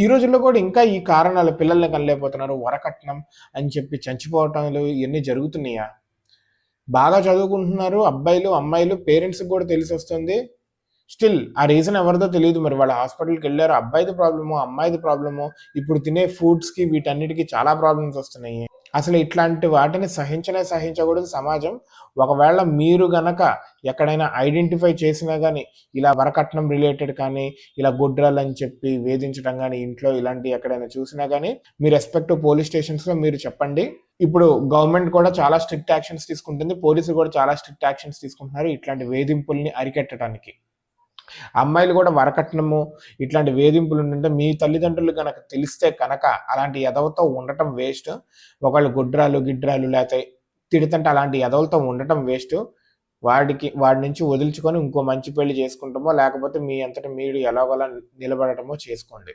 ఈ రోజుల్లో కూడా ఇంకా ఈ కారణాలు పిల్లల్ని కనలేకపోతున్నారు. వరకట్నం అని చెప్పి చచ్చిపోవటాలు ఇవన్నీ జరుగుతున్నాయా? బాగా చదువుకుంటున్నారు. అబ్బాయిలు అమ్మాయిలు పేరెంట్స్కి కూడా తెలిసి వస్తుంది. స్టిల్ ఆ రీజన్ ఎవరిదో తెలియదు మరి. వాళ్ళ హాస్పిటల్కి వెళ్ళారు. అబ్బాయిది ప్రాబ్లము అమ్మాయిది ప్రాబ్లము ఇప్పుడు తినే ఫుడ్స్కి వీటన్నిటికీ చాలా ప్రాబ్లమ్స్ వస్తున్నాయి. అసలు ఇట్లాంటి వాటిని సహించనే సహించకూడదు సమాజం. ఒకవేళ మీరు గనక ఎక్కడైనా ఐడెంటిఫై చేసినా కానీ ఇలా వరకట్నం రిలేటెడ్ కానీ ఇలా గుడ్రాలు అని చెప్పి వేధించడం కానీ ఇంట్లో ఇలాంటి ఎక్కడైనా చూసినా కానీ మీ రెస్పెక్ట్ పోలీస్ స్టేషన్స్లో మీరు చెప్పండి. ఇప్పుడు గవర్నమెంట్ కూడా చాలా స్ట్రిక్ట్ యాక్షన్స్ తీసుకుంటుంది పోలీసులు కూడా చాలా స్ట్రిక్ట్ యాక్షన్స్ తీసుకుంటున్నారు ఇట్లాంటి వేధింపుల్ని అరికట్టడానికి అమ్మాయిలు కూడా వరకట్నము ఇట్లాంటి వేధింపులు ఉంటే మీ తల్లిదండ్రులు కనుక తెలిస్తే కనుక అలాంటి ఎదవతో ఉండటం వేస్ట్. ఒకళ్ళు గుడ్రాలు గిడ్రాలు లేకపోతే తిడుతుంటే అలాంటి ఎదవలతో ఉండటం వేస్ట్. వాడికి వాడి నుంచి వదిలించుకొని ఇంకో మంచి పెళ్ళి చేసుకుంటామో లేకపోతే మీ అంతటా మీరు ఎలాగోలా నిలబడటమో చేసుకోండి.